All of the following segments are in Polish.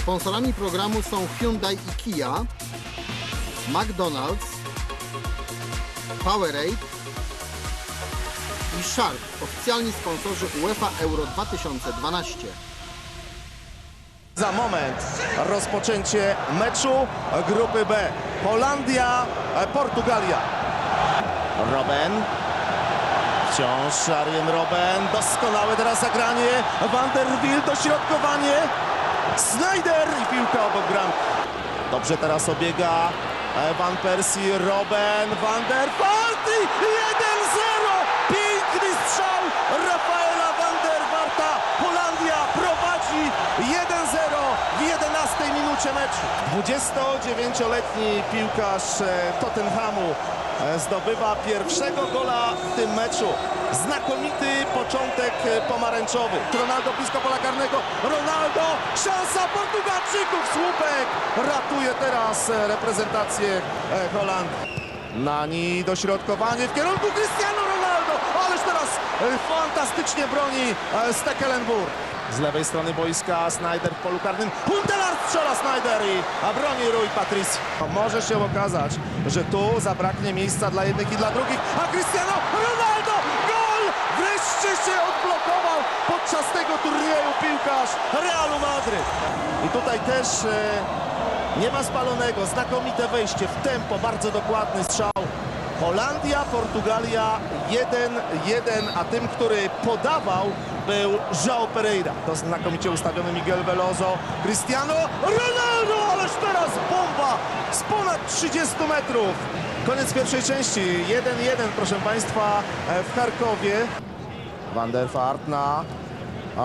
Sponsorami programu są Hyundai i Kia, McDonald's, Powerade i Sharp, oficjalni sponsorzy UEFA Euro 2012. Za moment rozpoczęcie meczu grupy B. Holandia, e, Portugalia. Robben. Wciąż Arjen Robben. Doskonałe teraz zagranie. Van der Wiel, dośrodkowanie. Snyder i piłka obok bramki. Dobrze teraz obiega Van Persie, Robben, Van der Vaart i 1-0. Piękny strzał Rafaela Van der Warta. Holandia prowadzi 1-0 w 11 minucie meczu. 29-letni piłkarz e, Tottenhamu e, zdobywa pierwszego gola w tym meczu. Znakomity początek e, pomarańczowy. Ronaldo blisko pola karnego. Ronaldo, szansa Portugalczyków. Słupek ratuje teraz e, reprezentację e, Holandii. Nani dośrodkowanie w kierunku Cristiano Ronaldo. Ależ teraz e, fantastycznie broni Stekelenburg. Z lewej strony boiska Snyder w polu karnym. Huntelaar strzela Snyder i a broni Rui Patricio. Może się okazać, że tu zabraknie miejsca dla jednych i dla drugich. A Cristiano Ronaldo! Gol! Wreszcie się odblokował podczas tego piłkarz Realu Madryt. I tutaj też e, nie ma spalonego. Znakomite wejście w tempo, bardzo dokładny strzał. Holandia, Portugalia 1-1, a tym, który podawał był João Pereira. To znakomicie ustawiony Miguel Veloso. Cristiano Ronaldo, ależ teraz bomba z ponad 30 metrów. Koniec pierwszej części. 1-1, proszę Państwa, e, w Charkowie. Van der Vaart na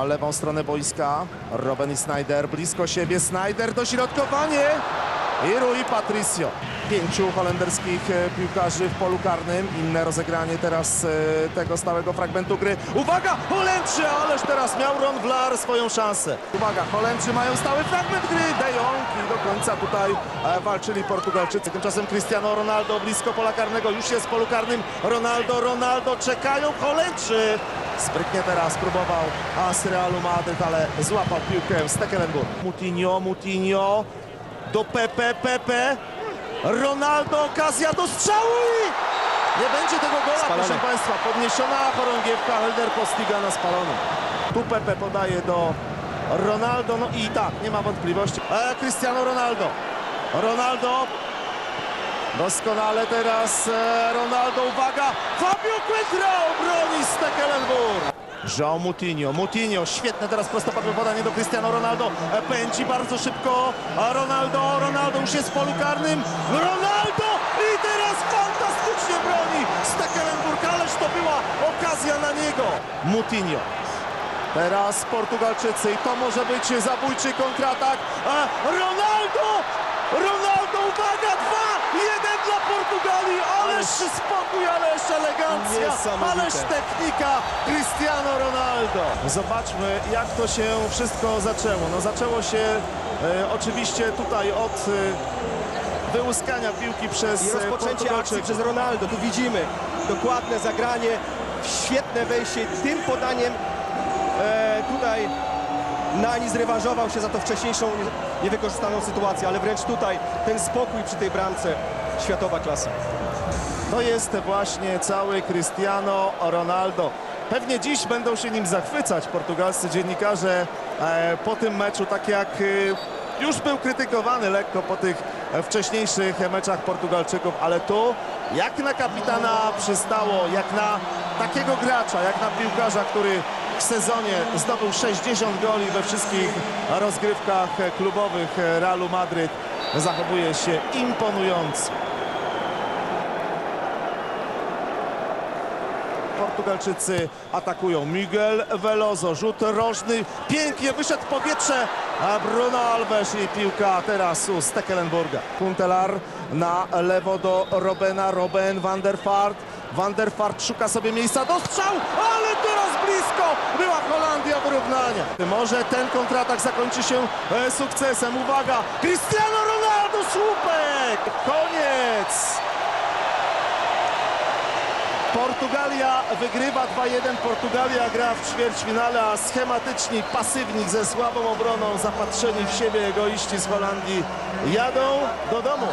lewą stronę boiska. Robben i Snyder blisko siebie. Snyder dośrodkowanie. I Rui Patricio. Pięciu holenderskich e, piłkarzy w polu karnym. Inne rozegranie teraz e, tego stałego fragmentu gry. Uwaga! Holendrzy! Ależ teraz miał Ron Vlaar swoją szansę. Uwaga! Holendrzy mają stały fragment gry. De Jong i do końca tutaj e, walczyli Portugalczycy. Tymczasem Cristiano Ronaldo blisko pola karnego. Już jest w polu karnym. Ronaldo, Ronaldo. Czekają Holendrzy. Sprytnie teraz próbował as Realu Madryt, ale złapał piłkę Stekelenburg. Mutinho, Mutinho do Pepe, Pepe. Ronaldo, okazja do strzału i nie będzie tego gola, Spalony. proszę Państwa. Podniesiona chorągiewka, Helder postiga na spalonym. Tu Pepe podaje do Ronaldo, no i tak, nie ma wątpliwości. E, Cristiano Ronaldo. Ronaldo. Doskonale teraz e, Ronaldo, uwaga! Fabio Quentrao broni Stekelenburg. João Mutinho, Mutinho, świetne teraz prostopadłe podanie do Cristiano Ronaldo. E, Pędzi bardzo szybko, Ronaldo, Ronaldo już jest w polu karnym. Ronaldo i teraz fantastycznie broni Stekelenburg, ależ to była okazja na niego. Mutinho. Teraz Portugalczycy i to może być zabójczy kontratak. Ronaldo! Ronaldo, uwaga, dwa, jeden dla Portugalii, ależ spokój, ależ elegancja, ależ technika Cristiano Ronaldo. Zobaczmy, jak to się wszystko zaczęło. No zaczęło się e, oczywiście tutaj od e, wyłuskania piłki przez I e, rozpoczęcie akcji przez Ronaldo. Tu widzimy dokładne zagranie, świetne wejście. Tym podaniem e, tutaj Nani zrewanżował się za to wcześniejszą nie- niewykorzystaną sytuację, ale wręcz tutaj ten spokój przy tej bramce światowa klasa. To jest właśnie cały Cristiano Ronaldo. Pewnie dziś będą się nim zachwycać portugalscy dziennikarze e, po tym meczu, tak jak e, już był krytykowany lekko po tych e, wcześniejszych meczach Portugalczyków, ale tu jak na kapitana przystało, jak na takiego gracza, jak na piłkarza, który w sezonie zdobył 60 goli we wszystkich rozgrywkach klubowych Realu Madryt, zachowuje się imponująco. Portugalczycy atakują. Miguel Veloso, rzut rożny, pięknie wyszedł w powietrze, a Bruno Alves i piłka teraz u Stekelenburga. Kuntelar na lewo do Robena, Robben, Van der Vaart. Van der Vaart szuka sobie miejsca do ale teraz blisko była Holandia wyrównania. Może ten kontratak zakończy się e, sukcesem. Uwaga, Cristiano Ronaldo, słupek! Koniec! Portugalia wygrywa 2-1. Portugalia gra w ćwierćfinale, a schematyczni, pasywni, ze słabą obroną, zapatrzeni w siebie egoiści z Holandii jadą do domu.